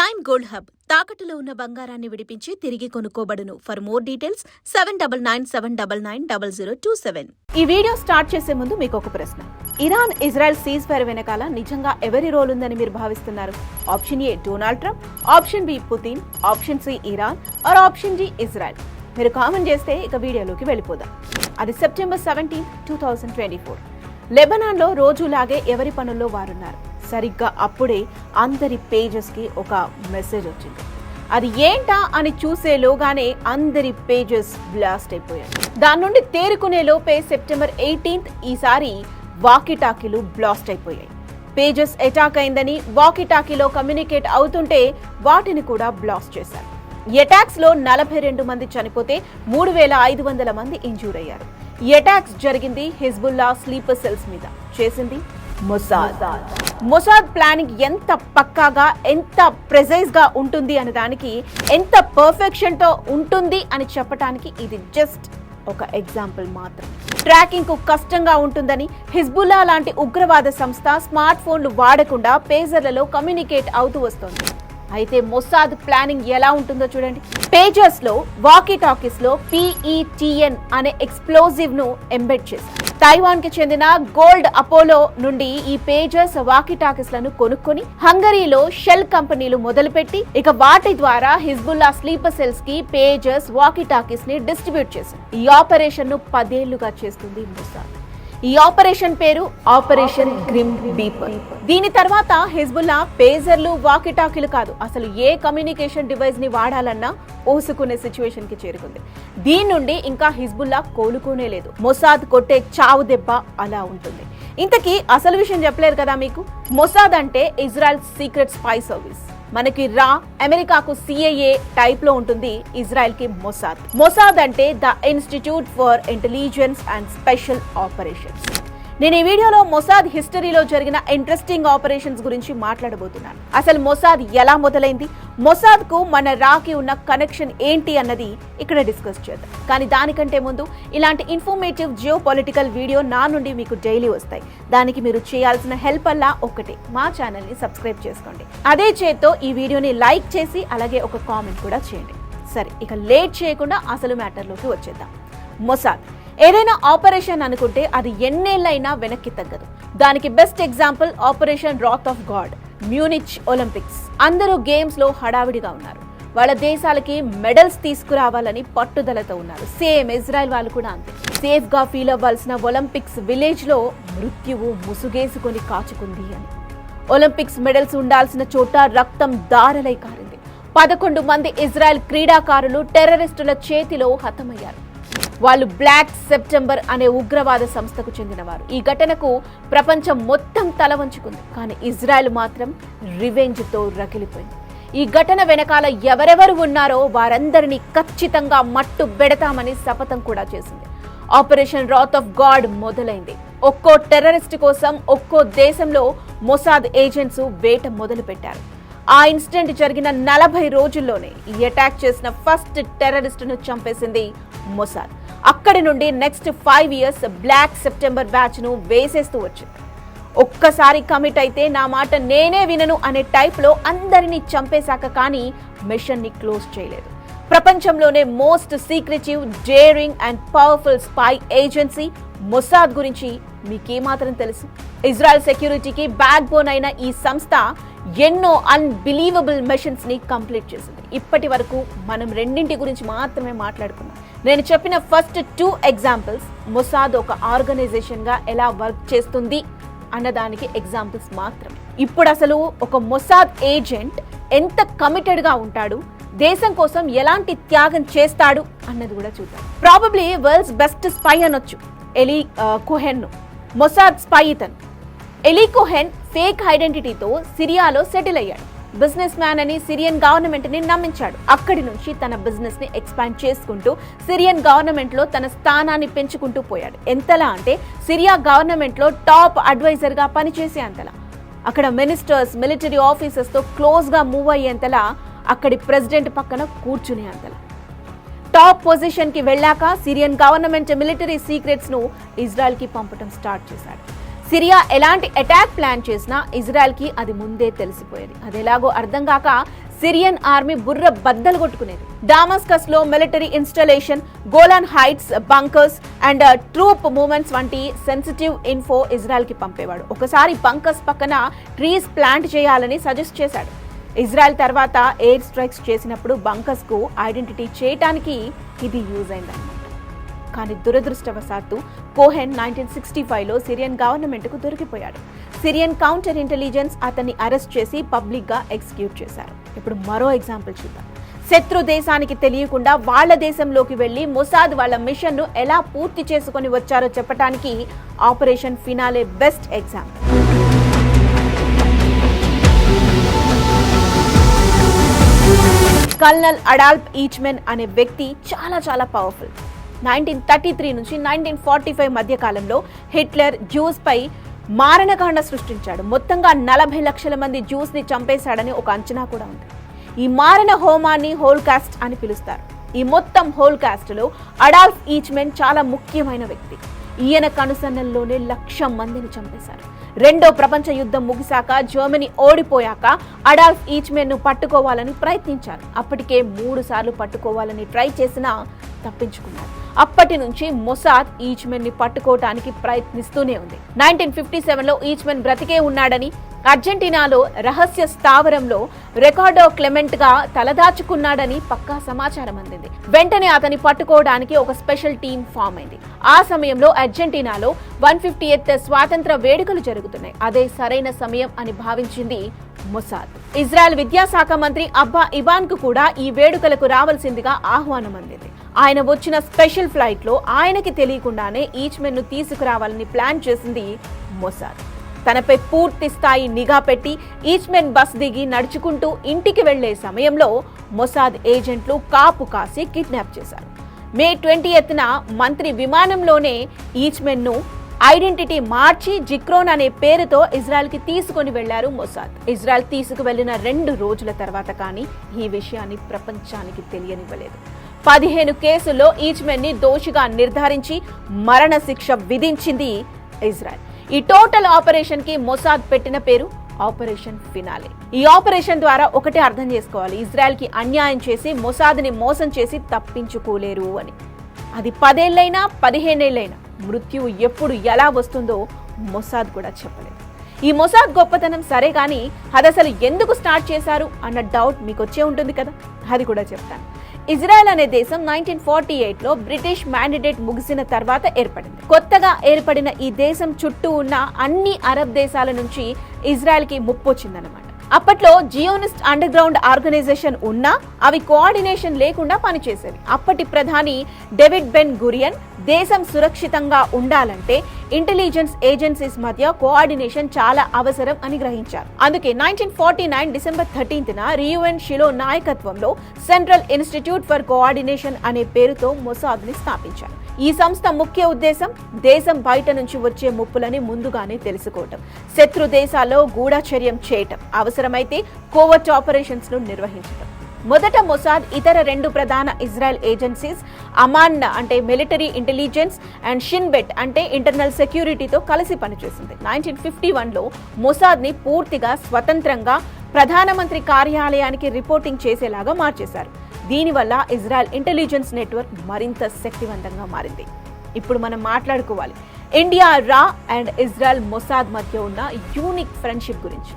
Prime gold hub తాకట్టులో ఉన్న బంగారాన్ని విడిపించి తిరిగి కొనుక్కోబడును. For more details seven double nine seven double nine double zero two seven ఈ వీడియో స్టార్ట్ చేసే ముందు మీకు ఒక ప్రశ్న. ఇరాన్ ఇజ్రాయెల్ సీజ్ ఫైర్ వెనకాల నిజంగా ఎవరి రోల్ ఉందని మీరు భావిస్తున్నారు? Option A Donald Trump option B Putin option C Iran or option D Israel మీరు కామెంట్ చేస్తే ఇక వీడియోలోకి వెళ్ళిపోదాం. అది September seventeen two thousand twenty four లెబనాన్లో రోజులాగే ఎవరి పనుల్లో వారున్నారు? సరిగ్గా అప్పుడే అందరి పేజెస్కి ఒక మెసేజ్ వచ్చింది. అది ఏంటా అని చూసేలోగానే అందరి పేజెస్ బ్లాస్ట్ అయిపోయాయి. దాని నుండి తేరుకునే లోపే సెప్టెంబర్ ఎయిటీన్త్ ఈసారి వాకిటాకీలు బ్లాస్ట్ అయిపోయాయి. పేజెస్ అటాక్ అయిందని వాకిటాకీలో కమ్యూనికేట్ అవుతుంటే వాటిని కూడా బ్లాస్ట్ చేశారు. ఎటాక్స్లో నలభై రెండు మంది చనిపోతే మూడు వేల ఐదు వందల మంది ఇంజూర్ అయ్యారు. ఎటాక్స్ జరిగింది హిజ్బుల్లా స్లీపర్ సెల్స్ మీద. చేసింది మొసాద్. మొసాద్ ప్లానింగ్ ఎంత పక్కాగా ఎంత ప్రెజైజ్గా ఉంటుంది అనే దానికి ఎంత పర్ఫెక్షన్తో ఉంటుంది అని చెప్పడానికి ఇది జస్ట్ ఒక ఎగ్జాంపుల్ మాత్రం. ట్రాకింగ్కు కష్టంగా ఉంటుందని హిజ్బుల్లా లాంటి ఉగ్రవాద సంస్థ స్మార్ట్ ఫోన్లు వాడకుండా పేజర్లలో కమ్యూనికేట్ అవుతూ వస్తోంది. అయితే మొసాద్ ప్లానింగ్ ఎలా ఉంటుందో చూడండి. పేజర్స్లో వాకీ టాకీస్లో పిఈటిఎన్ అనే ఎక్స్ప్లోజివ్ను ఎంబెడ్ చేశారు. తైవాన్కి చెందిన గోల్డ్ అపోలో నుండి ఈ పేజర్స్ వాకీ టాకీస్లను కొనుక్కొని హంగరీలో షెల్ కంపెనీలు మొదలుపెట్టి ఇక వాటి ద్వారా హిజ్బుల్లా స్లీపర్ సెల్స్కి పేజర్స్ వాకీ టాకీస్ని డిస్ట్రిబ్యూట్ చేసింది ఈ ఆపరేషన్ను పదేళ్ళుగా చేస్తుంది ముసాద్. ఈ ఆపరేషన్ పేరు ఆపరేషన్ గ్రిమ్ బీపర్. దీని తర్వాత హిజ్బుల్లా పేజర్లు వాకిటాకీలు కాదు అసలు ఏ కమ్యూనికేషన్ డివైస్ని వాడాలన్నా ఓసుకునే సిచ్యువేషన్కి చేరుకుంది. దీని నుండి ఇంకా హిజ్బుల్లా కోలుకోనే లేదు. మొసాద్ కొట్టే చావు దెబ్బ అలా ఉంటుంది. ఇంతకీ అసలు విషయం చెప్పలేరు కదా మీకు? మొసాద్ అంటే ఇజ్రాయెల్ సీక్రెట్ స్పై సర్వీస్. మనకి రా అమెరికాకు సిఐఏ టైప్లో ఉంటుంది ఇజ్రాయెల్కి మొసాద్. మొసాద్ అంటే the institute for intelligence and special operations. నేను ఈ వీడియోలో మొసాద్ హిస్టరీలో జరిగిన ఇంట్రెస్టింగ్ ఆపరేషన్స్ గురించి మాట్లాడబోతున్నాను. అసలు మొసాద్ ఎలా మొదలైంది? మొసాద్కు మన రాకి ఉన్న కనెక్షన్ ఏంటి అన్నది ఇక్కడ డిస్కస్ చేద్దాం. కానీ దానికంటే ముందు ఇలాంటి ఇన్ఫర్మేటివ్ జియో పొలిటికల్ వీడియో నా నుండి మీకు డైలీ వస్తాయి. దానికి మీరు చేయాల్సిన హెల్ప్ అల్లా ఒకటే మా ఛానల్ని సబ్స్క్రైబ్ చేసుకోండి. అదే చేత్తో ఈ వీడియోని లైక్ చేసి అలాగే ఒక కామెంట్ కూడా చేయండి. సరే ఇక లేట్ చేయకుండా అసలు మ్యాటర్లోకి వచ్చేద్దాం. మొసాద్ ఏదైనా ఆపరేషన్ అనుకుంటే అది ఎన్నేళ్ళైనా వెనక్కి తగ్గదు. దానికి best example operation wrath of God Munich Olympics అందరూ గేమ్స్లో హడావిడిగా ఉన్నారు. వాళ్ళ దేశాలకి మెడల్స్ తీసుకురావాలని పట్టుదలతో ఉన్నారు. సేమ్ ఇజ్రాయెల్ వాళ్ళు కూడా అంతే. సేఫ్గా ఫీల్ అవ్వాల్సిన ఒలింపిక్స్ విలేజ్లో మృత్యువు ముసుగేసుకొని కాచుకుంది అని. ఒలింపిక్స్ మెడల్స్ ఉండాల్సిన చోట రక్తం దారలై కారింది. పదకొండు మంది ఇజ్రాయెల్ క్రీడాకారులు టెర్రరిస్టుల చేతిలో హతమయ్యారు. వాళ్ళు బ్లాక్ సెప్టెంబర్ అనే ఉగ్రవాద సంస్థకు చెందినవారు. ఈ ఘటనకు ప్రపంచం మొత్తం తల వంచుకుంది. కానీ ఇజ్రాయెల్ మాత్రం రివెంజ్తో రగిలిపోయింది. ఈ ఘటన వెనకాల ఎవరెవరు ఉన్నారో వారందరినీ ఖచ్చితంగా మట్టు బెడతామని శపథం కూడా చేసింది. ఆపరేషన్ రాత్ ఆఫ్ గాడ్ మొదలైంది. ఒక్కో టెర్రరిస్ట్ కోసం ఒక్కో దేశంలో మొసాద్ ఏజెంట్స్ వేట మొదలు పెట్టారు ఆ ఇన్సిడెంట్ జరిగిన నలభై రోజుల్లోనే ఈ అటాక్ చేసిన ఫస్ట్ టెర్రరిస్ట్ను చంపేసింది మొసాద్. అక్కడి నుండి next five years black September బ్యాచ్ను వేసేస్తూ వచ్చింది. ఒక్కసారి కమిట్ అయితే నా మాట నేనే వినను అనే టైప్లో అందరినీ చంపేశాక కానీ మిషన్ని క్లోజ్ చేయలేదు. ప్రపంచంలోనే most secretive daring and powerful spy agency Mossad గురించి మీకేమాత్రం తెలుసు? ఇజ్రాయెల్ సెక్యూరిటీకి బ్యాక్ బోన్ అయిన ఈ సంస్థ ఎన్నో అన్బిలీవబుల్ మిషన్స్ని కంప్లీట్ చేసింది. ఇప్పటి వరకు మనం రెండింటి గురించి మాత్రమే మాట్లాడుకున్నాం. నేను చెప్పిన ఫస్ట్ టూ ఎగ్జాంపుల్స్ మొసాద్ ఒక ఆర్గనైజేషన్గా ఎలా వర్క్ చేస్తుంది అన్నదానికి ఎగ్జాంపుల్స్ మాత్రం ఇప్పుడు అసలు ఒక మొసాద్ ఏజెంట్ ఎంత కమిటెడ్గా ఉంటాడు దేశం కోసం ఎలాంటి త్యాగం చేస్తాడు అన్నది కూడా చూద్దాం. ప్రాబబ్లీ వరల్డ్స్ బెస్ట్ స్పై అనొచ్చు ఎలీ కుహెన్ మొసాద్ స్పై ఇతను. ఎలీ కుహెన్ ఫేక్ ఐడెంటిటీతో సిరియాలో సెటిల్ అయ్యాడు. బిజినెస్ మ్యాన్ అని సిరియన్ గవర్నమెంట్ని నమ్మించాడు. అక్కడి నుంచి తన బిజినెస్ని ఎక్స్పాండ్ చేసుకుంటూ సిరియన్ గవర్నమెంట్లో తన స్థానాన్ని పెంచుకుంటూ పోయాడు. ఎంతలా అంటే సిరియా గవర్నమెంట్లో టాప్ అడ్వైజర్గా పనిచేసే అంతలా. అక్కడ మినిస్టర్స్ మిలిటరీ ఆఫీసర్స్తో క్లోజ్గా మూవ్ అయ్యేంతలా అక్కడి ప్రెసిడెంట్ పక్కన కూర్చునే అంతలా. టాప్ పొజిషన్కి వెళ్ళాక సిరియన్ గవర్నమెంట్ మిలిటరీ సీక్రెట్స్ను ఇజ్రాయెల్కి పంపడం స్టార్ట్ చేశాడు. సిరియా ఎలాంటి అటాక్ ప్లాన్ చేసినా ఇజ్రాయెల్కి అది ముందే తెలిసిపోయేది. అది ఎలాగో అర్థం కాక సిరియన్ ఆర్మీ బుర్ర బద్దలు కొట్టుకునేది. డామస్కస్లో military installation Golan Heights bunkers and uh, troop movements వంటి సెన్సిటివ్ ఇన్ఫో ఇజ్రాయెల్కి పంపేవాడు. ఒకసారి బంకర్స్ పక్కన ట్రీస్ ప్లాంట్ చేయాలని సజెస్ట్ చేశాడు. ఇజ్రాయెల్ తర్వాత ఎయిర్ స్ట్రైక్స్ చేసినప్పుడు బంకర్స్కు ఐడెంటిటీ చేయటానికి ఇది యూజ్ అయిందన్నమాట. కానీ దురదృష్టవశాత్తు కోహెన్ నైన్టీన్ సిక్స్టీ ఫైవ్లో సిరియన్ గవర్నమెంట్కు దొరికిపోయాడు. సిరియన్ కౌంటర్ ఇంటెలిజెన్స్ అతన్ని అరెస్ట్ చేసి పబ్లిక్గా ఎగ్జిక్యూట్ చేశారు. ఇప్పుడు మరో ఎగ్జాంపుల్ చూద్దాం. శత్రు దేశానికి తెలియకుండా వాళ్ళ దేశంలోకి వెళ్ళి మొసాద్ వాళ్ళ మిషన్ను ఎలా పూర్తి చేసుకొని వచ్చారో చెప్పడానికి operation finale best example. Colonel Adolf Eichmann అనే వ్యక్తి చాలా చాలా పవర్ఫుల్. నైన్టీన్ థర్టీ త్రీ నుంచి నైన్టీన్ ఫార్టీ ఫైవ్ మధ్య కాలంలో హిట్లర్ జ్యూస్ పై మారణకాండ సృష్టించాడు. మొత్తంగా నలభై లక్షల మంది జ్యూస్ని చంపేశాడని ఒక అంచనా కూడా ఉంది. ఈ మారణ హోమాన్ని హోల్కాస్ట్ అని పిలుస్తారు. ఈ మొత్తం హోల్కాస్ట్లో లో అడాల్ఫ్ ఈచ్మెన్ చాలా ముఖ్యమైన వ్యక్తి. ఈయన కనుసన్నల్లోనే లక్ష మందిని చంపేశారు. రెండో ప్రపంచ యుద్ధం ముగిశాక జర్మనీ ఓడిపోయాక అడాల్ఫ్ ఈచ్మెన్ను పట్టుకోవాలని ప్రయత్నించారు. అప్పటికే మూడు సార్లు పట్టుకోవాలని ట్రై చేసినా తప్పించుకున్నారు. అప్పటి నుంచి మొసాద్ ఈచ్మెన్ని పట్టుకోవటానికి ప్రయత్నిస్తూనే ఉంది. నైన్టీన్ ఫిఫ్టీ సెవెన్లో ఈచ్మెన్ బ్రతికే ఉన్నాడని అర్జెంటీనాలో రహస్య స్థావరంలో రికార్డో క్లెమెంట్గా తలదాచుకున్నాడని పక్కా సమాచారం అందింది. వెంటనే అతని పట్టుకోవడానికి ఒక స్పెషల్ టీం ఫామ్ అయింది. ఆ సమయంలో అర్జెంటీనాలో వన్ ఫిఫ్టీ ఎత్ స్వాతంత్ర వేడుకలు జరుగుతున్నాయి. అదే సరైన సమయం అని భావించింది మొసాద్. ఇజ్రాయెల్ విద్యాశాఖ మంత్రి అబ్బా ఇబాన్కు కూడా ఈ వేడుకలకు రావాల్సిందిగా ఆహ్వానం అందింది. ఆయన వచ్చిన స్పెషల్ ఫ్లైట్లో ఆయనకి తెలియకుండానే ఈచ్మెన్ను తీసుకురావాలని ప్లాన్ చేసింది మొసాద్. తనపై పూర్తి స్థాయి నిఘా పెట్టి ఈచ్మెన్ బస్ దిగి నడుచుకుంటూ ఇంటికి వెళ్ళే సమయంలో మొసాద్ ఏజెంట్లు కాపు కాసి కిడ్నాప్ చేశారు. మే ట్వంటీ ఎత్తున మంత్రి విమానంలోనే ఈచ్మెన్ను ఐడెంటిటీ మార్చి జిక్రోన్ అనే పేరుతో ఇజ్రాయెల్కి తీసుకొని వెళ్ళారు మొసాద్. ఇజ్రాయెల్ తీసుకువెళ్ళిన రెండు రోజుల తర్వాత కానీ ఈ విషయాన్ని ప్రపంచానికి తెలియనివ్వలేదు. పదిహేను కేసుల్లో ఈచ్మెన్ని దోషిగా నిర్ధారించి మరణశిక్ష విధించింది ఇజ్రాయెల్. ఈ టోటల్ ఆపరేషన్కి మొసాద్ పెట్టిన పేరు ఆపరేషన్ ఫినాలే. ఈ ఆపరేషన్ ద్వారా ఒకటే అర్థం చేసుకోవాలి. ఇజ్రాయెల్కి అన్యాయం చేసి మొసాద్ని మోసం చేసి తప్పించుకోలేరు అని. అది పదేళ్ళైనా పదిహేనేళ్ళైనా మృత్యువు ఎప్పుడు ఎలా వస్తుందో మొసాద్ కూడా చెప్పలేదు. ఈ మొసాద్ గొప్పతనం సరే కానీ అది అసలు ఎందుకు స్టార్ట్ చేశారు అన్న డౌట్ మీకు వచ్చే ఉంటుంది కదా? అది కూడా చెప్తాను. ఇజ్రాయెల్ అనే దేశం నైన్టీన్ ఫార్టీ ఎయిట్లో బ్రిటిష్ మ్యాండిడేట్ ముగిసిన తర్వాత ఏర్పడింది. కొత్తగా ఏర్పడిన ఈ దేశం చుట్టూ ఉన్న అన్ని అరబ్ దేశాల నుంచి ఇజ్రాయెల్కి ముప్పు వచ్చిందన్నమాట అప్పట్లో జియోనిస్ట్ అండర్ గ్రౌండ్ ఆర్గనైజేషన్ ఉన్నా అవి కోఆర్డినేషన్ లేకుండా పనిచేసేవి. అప్పటి ప్రధాని డేవిడ్ బెన్ గురియన్ దేశం సురక్షితంగా ఉండాలంటే ఇంటెలిజెన్స్ ఏజెన్సీస్ మధ్య కోఆర్డినేషన్ చాలా అవసరం అని గ్రహించారు. అందుకే నైన్టీన్ ఫార్టీ నైన్ డిసెంబర్ థర్టీన్త్న న రియుఎన్ షిలో నాయకత్వంలో సెంట్రల్ ఇన్స్టిట్యూట్ ఫర్ కోఆర్డినేషన్ అనే పేరుతో మొసాద్ని స్థాపించారు. ఈ సంస్థ ముఖ్య ఉద్దేశం దేశం బయట నుంచి వచ్చే ముప్పులని ముందుగానే తెలుసుకోవటం. శత్రు దేశాల్లో గూఢచర్యం చేయటం. అవసరమైతే కోవర్ట్ ఆపరేషన్స్ను నిర్వహించటం. మొదట మొసాద్ ఇతర రెండు ప్రధాన ఇజ్రాయెల్ ఏజెన్సీస్ అమాన్ అంటే military intelligence and Shin Bet అంటే ఇంటర్నల్ సెక్యూరిటీతో కలిసి పనిచేసింది. నైన్టీన్ ఫిఫ్టీ వన్లో మొసాద్ని పూర్తిగా స్వతంత్రంగా ప్రధానమంత్రి కార్యాలయానికి రిపోర్టింగ్ చేసేలాగా మార్చేశారు. దీనివల్ల ఇజ్రాయెల్ ఇంటెలిజెన్స్ నెట్వర్క్ మరింత శక్తివంతంగా మారింది. ఇప్పుడు మనం మాట్లాడుకోవాలి. ఇండియా రా అండ్ ఇజ్రాయెల్ మొసాద్ మధ్య ఉన్న యూనిక్ ఫ్రెండ్షిప్ గురించి.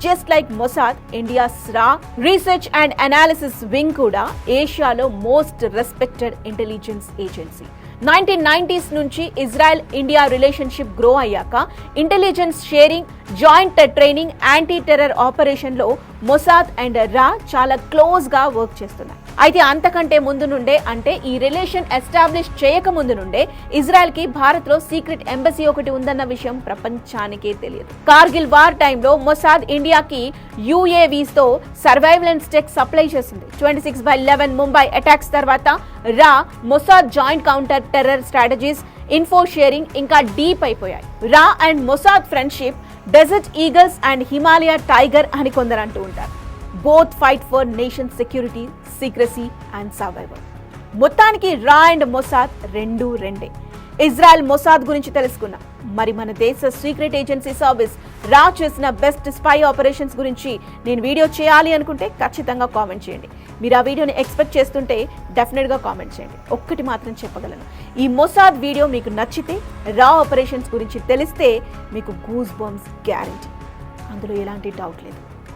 జస్ట్ లైక్ మొసాద్ ఇండియాస్ రా రీసెర్చ్ అండ్ అనాలిసిస్ వింగ్ కూడా ఏషియాలో most respected intelligence agency nineteen nineties నుంచి ఇజ్రాయెల్ ఇండియా రిలేషన్షిప్ గ్రో అయ్యాక intelligence sharing joint training anti terror ఆపరేషన్లో మొసాద్ అండ్ రా చాలా క్లోజ్గా వర్క్ చేస్తున్నారు అయితే అంతకంటే ముందు నుండే అంటే ఈ రిలేషన్ ఎస్టాబ్లిష్ చేయక ముందు నుండే ఇజ్రాయెల్కి భారత్లో సీక్రెట్ ఎంబసీ ఒకటి ఉందన్న విషయం ప్రపంచానికే తెలియదు. కార్గిల్ వార్ టైంలో మొసాద్ ఇండియాకి యుఏవీస్తో సర్వైవలెన్స్ టెక్ సప్లై చేసింది. Twenty six by eleven Mumbai attacks తర్వాత రా Mossad joint counter terror strategies info sharing ఇంకా డీప్ అయిపోయాయి. రా and Mossad friendship desert eagles and Himalaya tiger అని కొందరు అంటూ ఉంటారు. Both fight for nation security secrecy and survival మొత్తానికి రా అండ్ మొసాద్ రెండు రెండే. ఇజ్రాయెల్ మొసాద్ గురించి తెలుసుకున్నాం మరి మన దేశ సీక్రెట్ ఏజెన్సీ సర్వీస్ రా చేసిన బెస్ట్ స్పై ఆపరేషన్స్ గురించి నేను వీడియో చేయాలి అనుకుంటే ఖచ్చితంగా కామెంట్ చేయండి. మీరు ఆ వీడియోని ఎక్స్పెక్ట్ చేస్తుంటే డెఫినెట్గా కామెంట్ చేయండి. ఒక్కటి మాత్రం చెప్పగలను. ఈ మొసాద్ వీడియో మీకు నచ్చితే రా ఆపరేషన్స్ గురించి తెలిస్తే మీకు గూస్ బంప్స్ గ్యారంటీ అందులో ఎలాంటి డౌట్ లేదు.